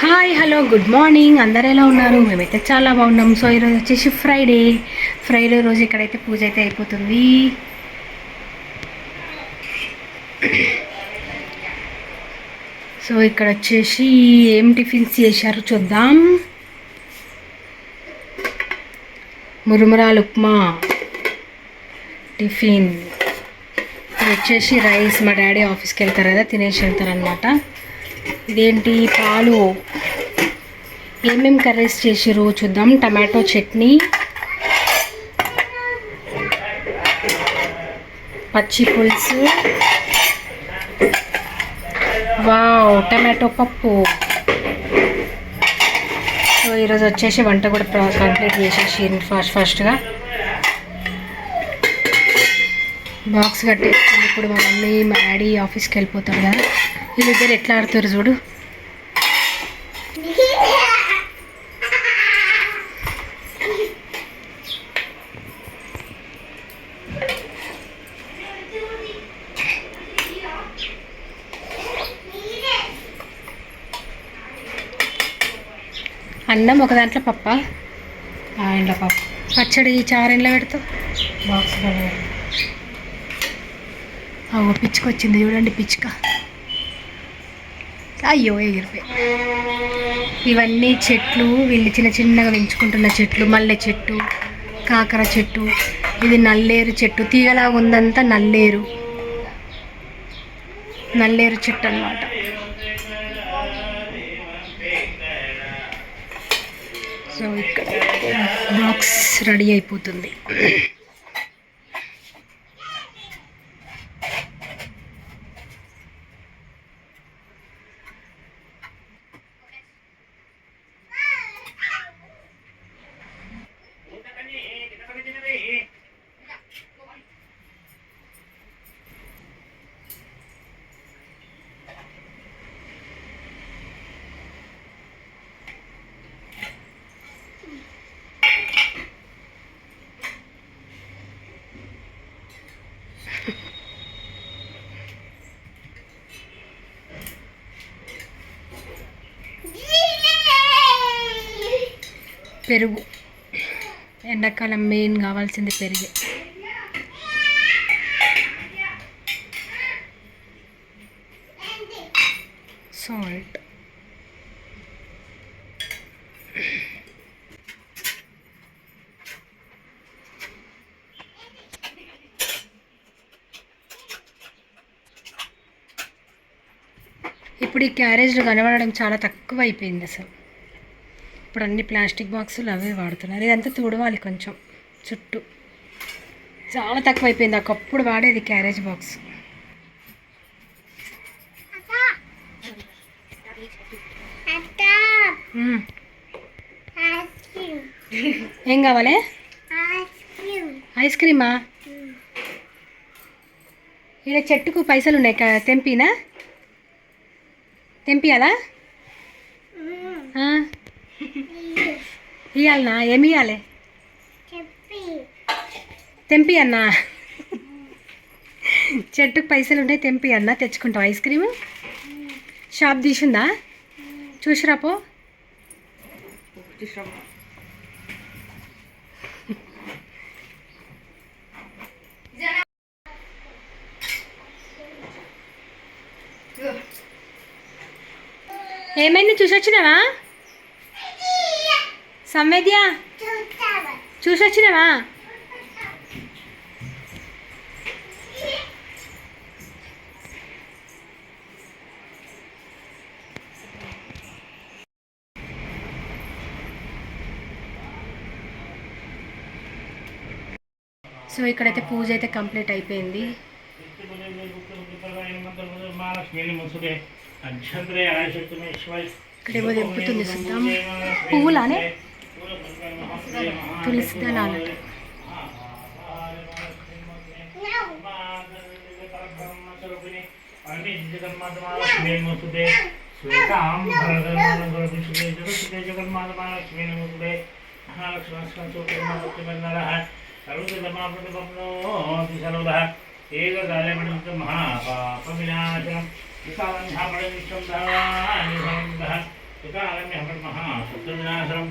Hi hello good morning అందరు ఎలా ఉన్నారు? మేమైతే చాలా బాగున్నాం. సో ఈరోజు వచ్చేసి ఫ్రైడే ఫ్రైడే రోజు ఇక్కడైతే పూజ అయితే అయిపోతుంది. సో ఇక్కడ వచ్చేసి ఏం టిఫిన్స్ చేశారు చూద్దాం. మురుమురాలు ఉప్మా టిఫిన్. వచ్చేసి రైస్ మా డాడీ ఆఫీస్కి వెళ్తారు కదా తినేసి వెళ్తారనమాట ఇదేంటి పాలు? ఏమేమి కర్రీస్ చేసిర్రు చూద్దాం. టమాటో చట్నీ పచ్చి పులుసు. వావ్ టమాటో పప్పు. సో ఈరోజు వచ్చేసి వంట కూడా కంప్లీట్ చేసేసి ఫాస్ట్ ఫాస్ట్గా. బాక్స్ కట్టేసి ఇప్పుడు మా మమ్మీ మా డాడీ ఆఫీస్కి వెళ్ళిపోతారు కదా. వీళ్ళిద్దరు ఎట్లా ఆడుతారు చూడు. అన్నం ఒక దాంట్లో పప్ప? ఇంట్లో పప్పు. పచ్చడి చారు ఇంట్లో పెడతావు? బాక్స్లో అవ్వ పిచ్చుక వచ్చింది చూడండి పిచ్చుక. అయ్యో ఎగిరిపోయి. ఇవన్నీ చెట్లు వీళ్ళు చిన్న చిన్నగా పెంచుకుంటున్న చెట్లు మల్లె చెట్టు కాకర చెట్టు ఇది నల్లేరు చెట్టు తీగలా ఉందంతా నల్లేరు. నల్లేరు చెట్టు అన్నమాట. సో ఇక్కడ బాక్స్ రెడీ అయిపోతుంది. పెరుగు. ఎండాకాలం మెయిన్ కావాల్సింది పెరిగే. సాల్ట్. ఇప్పుడు ఈ క్యారేజ్లు కనబడడం చాలా తక్కువ అయిపోయింది అసలు. ఇప్పుడు అన్ని ప్లాస్టిక్ బాక్సులు అవే వాడుతున్నారు. ఇదంతా తుడవాలి కొంచెం. చుట్టూ. చాలా తక్కువైపోయింది. ఒకప్పుడు వాడేది క్యారేజ్ బాక్స్. ఏం కావాలి? ఐస్ క్రీమా? ఇక్కడ చెట్టుకు పైసలు ఉన్నాయి తెంపినా? తెంపియాలా ఆ. ఇవ్వాలనా ఏమి ఇవ్వాలి తెంపి అన్నా. చెట్టుకు పైసలు ఉంటాయి తెంపి అన్నా తెచ్చుకుంటావు ఐస్ క్రీము? షాప్ తీసుందా? చూసిరాపో ఏమైంది? చూసొచ్చినావా? సమ్మేద్యా? చూసొచ్చినావా? సో ఇక్కడైతే పూజ అయితే కంప్లీట్ అయిపోయింది. ఇక్కడేమో తెంపుతుంది చూద్దాం పువ్వులానే? तुलसी दलाल महापापविनाशनम् विशालम् धामणविश्वम् धावानि धामन्तः विशालम् ह्यमर्मः शत्रुविनाशनम्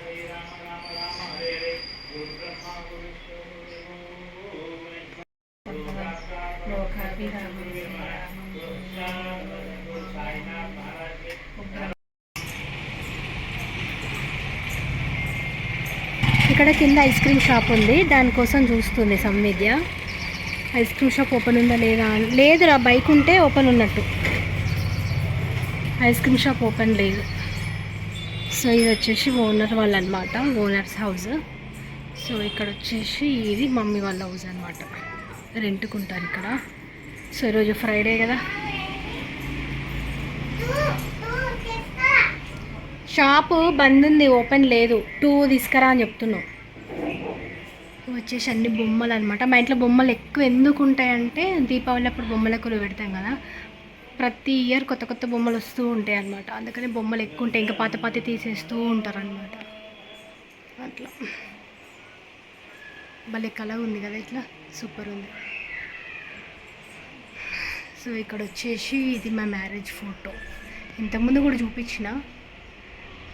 ఇక్కడ కింద ఐస్ క్రీమ్ షాప్ ఉంది. దానికోసం చూస్తుంది Samvidya ice cream shop open ఉందా లేదా అని. లేదురా బైక్ ఉంటే ఓపెన్ ఉన్నట్టు. ఐస్ క్రీమ్ షాప్ ఓపెన్ లేదు. సో ఇది వచ్చేసి ఓనర్ వాళ్ళు అనమాట ఓనర్స్ హౌస్. సో ఇక్కడ వచ్చేసి ఇది మమ్మీ వాళ్ళ హౌస్ అనమాట రెంట్కుంటారు ఇక్కడ. సో ఈరోజు ఫ్రైడే కదా. షాపు బంద్ ఉంది ఓపెన్ లేదు. టూ తీసుకురా అని చెప్తున్నావు. వచ్చేసి అన్ని బొమ్మలు అనమాట మా ఇంట్లో బొమ్మలు ఎక్కువ ఎందుకు ఉంటాయంటే దీపావళి అప్పుడు బొమ్మల కూర పెడతాం కదా. ప్రతి ఇయర్ కొత్త కొత్త బొమ్మలు వస్తూ ఉంటాయి అనమాట అందుకని బొమ్మలు ఎక్కువ ఉంటాయి. ఇంకా పాత పాత తీసేస్తూ ఉంటారనమాట అట్లా. భలే కళ ఉంది కదా ఇట్లా. సూపర్ ఉంది. సో ఇక్కడ వచ్చేసి ఇది మా మ్యారేజ్ ఫోటో. ఇంతకుముందు కూడా చూపించిన.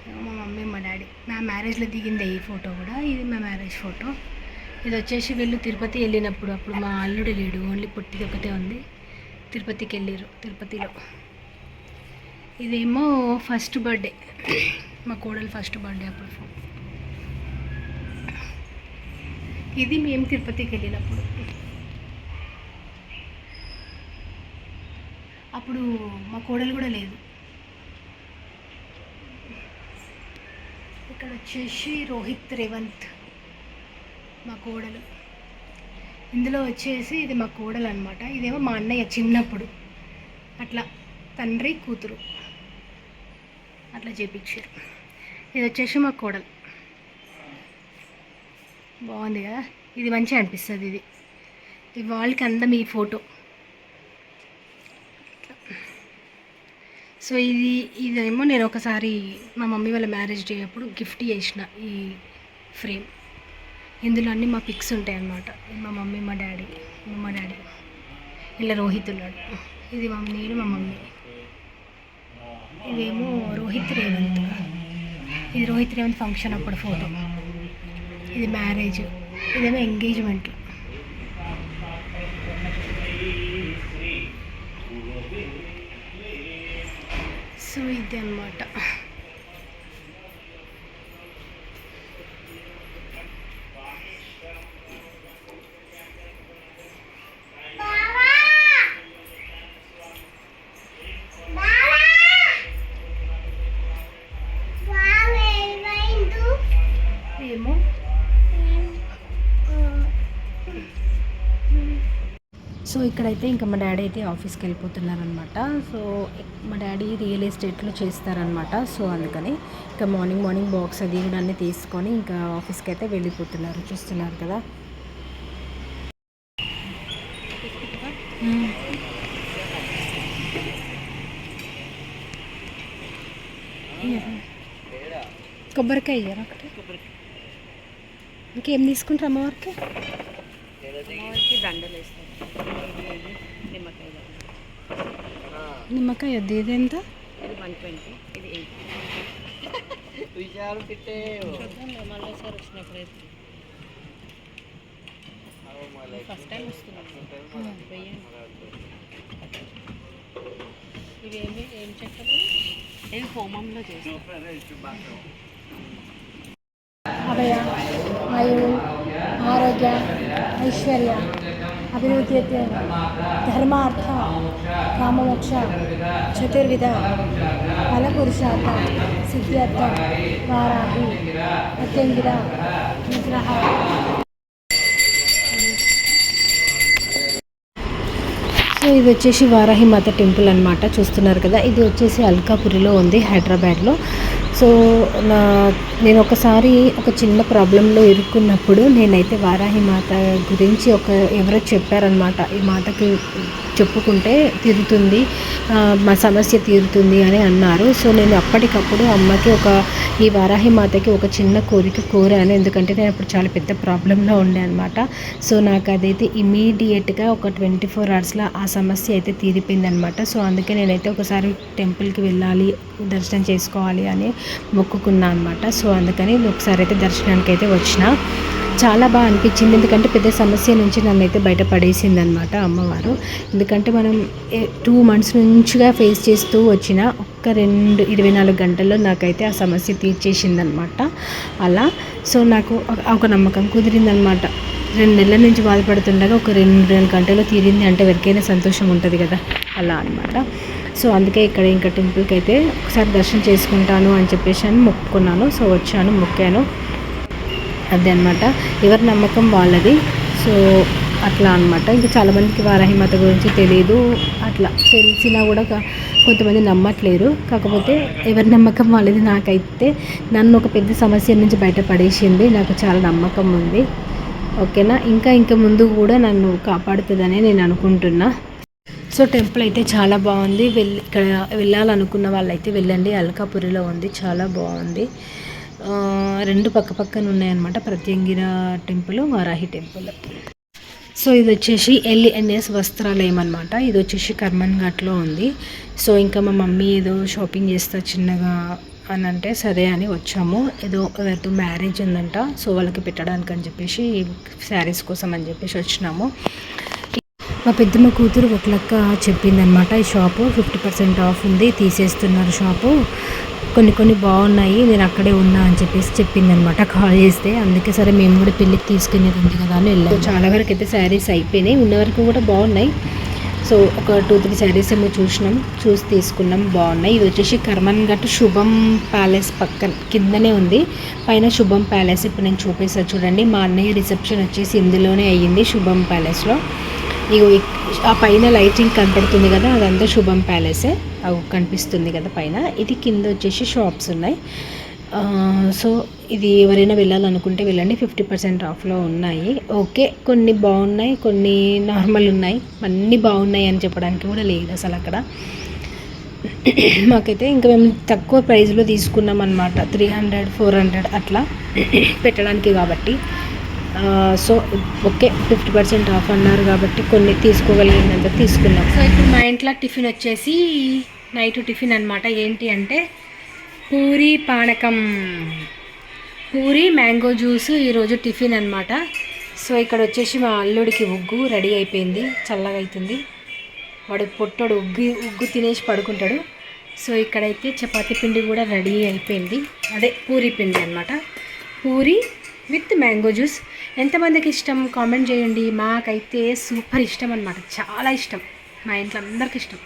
మా మమ్మీ మా డాడీ. నా మ్యారేజ్లో దిగింది ఈ ఫోటో కూడా. ఇది మా మ్యారేజ్ ఫోటో. ఇది వచ్చేసి వీళ్ళు తిరుపతి వెళ్ళినప్పుడు అప్పుడు మా అల్లుడు లేడు ఓన్లీ పొట్టిది ఒకటే ఉంది. తిరుపతికి వెళ్ళారు తిరుపతిలో. ఇదేమో ఫస్ట్ బర్త్డే మా కోడలు ఫస్ట్ బర్త్డే అప్పుడు. ఇది మేము తిరుపతికి వెళ్ళినప్పుడు. అప్పుడు మా కోడలు కూడా లేదు. ఇక్కడ వచ్చేసి రోహిత్ రేవంత్. మా కోడలు. ఇందులో వచ్చేసి ఇది మా కోడలు అనమాట ఇదేమో మా అన్నయ్య చిన్నప్పుడు. అట్లా తండ్రి కూతురు. అట్లా చేపించారు. ఇది వచ్చేసి మా కోడలు. బాగుంది కదా? ఇది మంచిగా అనిపిస్తుంది ఇది. ఈ వాళ్ళకి అందం ఈ ఫోటో. సో ఇది ఇదేమో నేను ఒకసారి మా మమ్మీ వాళ్ళ మ్యారేజ్ డే అప్పుడు గిఫ్ట్ చేసిన ఈ ఫ్రేమ్. ఇందులో అన్నీ మా పిక్స్ ఉంటాయి అన్నమాట మా మమ్మీ మా డాడీ మా డాడీ. ఇలా రోహిత్ ఉన్నాడు. ఇది మా నేను మా మమ్మీ. ఇదేమో రోహిత్ రేవంత్. ఇది రోహిత్ రేవంత్ ఫంక్షన్ అప్పుడు ఫోటో ఇది మ్యారేజ్ ఇదేమో ఎంగేజ్మెంట్ సో ఇది అనమాట సో ఇక్కడైతే ఇంకా మా డాడీ అయితే ఆఫీస్కి వెళ్ళిపోతున్నారనమాట. సో మా డాడీ రియల్ ఎస్టేట్లో చేస్తారనమాట. సో అందుకని ఇంకా మార్నింగ్ మార్నింగ్ బాక్స్ అది కూడా అన్నీ తీసుకొని ఇంకా ఆఫీస్కి అయితే వెళ్ళిపోతున్నారు. చూస్తున్నారు కదా. కొబ్బరికాయ ఇయ్యరా? ఒకటి ఇంకేం తీసుకుంటారు అమ్మవారికి? అమ్మవారికి దండలు వేస్తారు. ఇది నిమ్మకాయ. నిమ్మకాయ వద్దు ఇది ఎంత ఇది వన్ ట్వంటీ ఇది ఎయిట్. చూద్దాం మళ్ళీ సార్ వచ్చినప్పుడు అయితే ఫస్ట్ టైం వస్తున్నాం వెయ్యండి ఇవి ఏమి ఏం హోమంలో చేస్తాం. అభయ ఆయువు ఆరోగ్య ఐశ్వర్య అభివృద్ధి ధర్మార్థ కామమోక్ష చతుర్విధ ఫలపురుషార్థ సిద్ధ్యర్థ వారాహి అత్యంగిర నిగ్రహ సో ఇది వచ్చేసి వారాహి మాత టెంపుల్ అనమాట చూస్తున్నారు కదా ఇది వచ్చేసి అల్కాపురిలో ఉంది హైదరాబాద్లో. సో నా నేను ఒకసారి ఒక చిన్న ప్రాబ్లంలో ఇరుక్కున్నప్పుడు నేనైతే వారాహి మాత గురించి ఒక ఎవరో చెప్పారనమాట ఈ మాటకి చెప్పుకుంటే తీరుతుంది మా సమస్య తీరుతుంది అని అన్నారు. సో నేను అప్పటికప్పుడు అమ్మకి ఒక ఈ వారాహి మాతకి ఒక చిన్న కోరిక కోరాను. ఎందుకంటే నేను అప్పుడు చాలా పెద్ద ప్రాబ్లంలో ఉండే అనమాట సో నాకు అదైతే ఇమీడియట్గా ఒక ట్వంటీ ఫోర్ అవర్స్లో ఆ సమస్య అయితే తీరిపోయింది అనమాట సో అందుకే నేనైతే ఒకసారి టెంపుల్కి వెళ్ళాలి దర్శనం చేసుకోవాలి అని మొక్కుకున్నా అనమాట సో అందుకని ఒకసారి అయితే దర్శనానికి అయితే వచ్చిన. చాలా బాగా అనిపించింది. ఎందుకంటే పెద్ద సమస్య నుంచి నన్ను అయితే బయట పడేసింది అనమాట అమ్మవారు. ఎందుకంటే మనం టూ మంత్స్ నుంచిగా ఫేస్ చేస్తూ వచ్చిన ఒక్క రెండు ఇరవై నాలుగు గంటల్లో నాకైతే ఆ సమస్య తీర్చేసింది అనమాట అలా సో నాకు ఒక- ఒక నమ్మకం కుదిరిందనమాట. రెండు నెలల నుంచి బాధపడుతుండగా ఒక రెండు రెండు గంటల్లో తీరింది అంటే ఎవరికైనా సంతోషం ఉంటుంది కదా? అలా అనమాట. సో అందుకే ఇక్కడ ఇంకా టెంపుల్కి అయితే ఒకసారి దర్శనం చేసుకుంటాను అని చెప్పేసి అని మొక్కుకున్నాను. సో వచ్చాను మొక్కాను. అది అనమాట ఎవరి నమ్మకం వాళ్ళది. సో అట్లా అనమాట ఇంకా చాలామందికి వారాహిమాత గురించి తెలియదు అట్లా తెలిసినా కూడా కొంతమంది నమ్మట్లేరు. కాకపోతే ఎవరి నమ్మకం వాళ్ళది నాకైతే నన్ను ఒక పెద్ద సమస్య నుంచి బయటపడేసింది నాకు చాలా నమ్మకం ఉంది. ఓకేనా? ఇంకా ఇంకా ముందు కూడా నన్ను కాపాడుతుందని నేను అనుకుంటున్నా. సో టెంపుల్ అయితే చాలా బాగుంది. వెళ్ళి ఇక్కడ వెళ్ళాలనుకున్న వాళ్ళైతే వెళ్ళండి. అల్కాపురిలో ఉంది. చాలా బాగుంది. రెండు పక్క పక్కన ఉన్నాయన్నమాట. Prathyangira temple Varahi temple. So ఇది వచ్చేసి ఎల్ఈఎన్ఎస్ వస్త్రాలయం అనమాట ఇది వచ్చేసి కర్మన్ ఘాట్లో ఉంది. సో ఇంకా మా మమ్మీ ఏదో షాపింగ్ చేస్తా చిన్నగా అని అంటే సరే అని వచ్చాము. ఏదో ఎవరితో మ్యారేజ్ ఉందంట. సో వాళ్ళకి పెట్టడానికి అని చెప్పేసి శారీస్ కోసం అని చెప్పేసి వచ్చినాము. మా పెద్దమ్మ కూతురు ఒక లెక్క చెప్పిందనమాట ఈ షాపు ఫిఫ్టీ పర్సెంట్ ఆఫ్ ఉంది. తీసేస్తున్నారు షాపు. కొన్ని కొన్ని బాగున్నాయి నేను అక్కడే ఉన్నా అని చెప్పేసి చెప్పిందనమాట. కాల్ చేస్తే అందుకే సరే మేము కూడా పెళ్ళికి తీసుకునేది ఉంది కదా అని వెళ్ళాము చాలా వరకు అయితే శారీస్ అయిపోయినాయి ఉన్న వరకు కూడా బాగున్నాయి. సో ఒక టూ త్రీ శారీస్ ఏమో చూసినాం చూసి తీసుకున్నాం బాగున్నాయి. ఇది వచ్చేసి కర్మన్ ఘట్ శుభం ప్యాలెస్ పక్కన కిందనే ఉంది. పైన శుభం ప్యాలెస్ ఇప్పుడు నేను చూపిస్తాను చూడండి. మా అన్నయ్య రిసెప్షన్ వచ్చేసి ఇందులోనే అయ్యింది శుభం ప్యాలెస్లో. ఇగో ఆ పైన లైటింగ్ కనపడుతుంది కదా అదంతా శుభం ప్యాలెసే అవి కనిపిస్తుంది కదా పైన. ఇది కింద వచ్చేసి షాప్స్ ఉన్నాయి. సో ఇది ఎవరైనా వెళ్ళాలనుకుంటే వెళ్ళండి. ఫిఫ్టీ పర్సెంట్ ఆఫ్లో ఉన్నాయి. ఓకే కొన్ని బాగున్నాయి కొన్ని నార్మల్ ఉన్నాయి. అన్నీ బాగున్నాయి అని చెప్పడానికి కూడా లేదు అసలు అక్కడ. మాకైతే ఇంకా మేము తక్కువ ప్రైస్లో తీసుకున్నాం అనమాట త్రీ హండ్రెడ్ ఫోర్ హండ్రెడ్ అట్లా పెట్టడానికి కాబట్టి. So okay fifty percent off అన్నారు కాబట్టి కొన్ని తీసుకోగలిగినంత తీసుకున్నాం. సో ఇప్పుడు మా ఇంట్లో టిఫిన్ వచ్చేసి నైట్ టిఫిన్ అనమాట ఏంటి అంటే పూరి పానకం పూరి మ్యాంగో జ్యూస్ ఈరోజు టిఫిన్ అనమాట సో ఇక్కడ వచ్చేసి మా అల్లుడికి ఉగ్గు రెడీ అయిపోయింది చల్లగా అవుతుంది. వాడు పొట్టడు ఉగ్గు ఉగ్గు తినేసి పడుకుంటాడు. సో ఇక్కడైతే చపాతీ పిండి కూడా రెడీ అయిపోయింది. అదే పూరి పిండి అనమాట పూరి విత్ మ్యాంగో జ్యూస్. ఎంతమందికి ఇష్టం? కామెంట్ చేయండి. మాకైతే సూపర్ ఇష్టం అనమాట చాలా ఇష్టం. మా ఇంట్లో అందరికి ఇష్టం.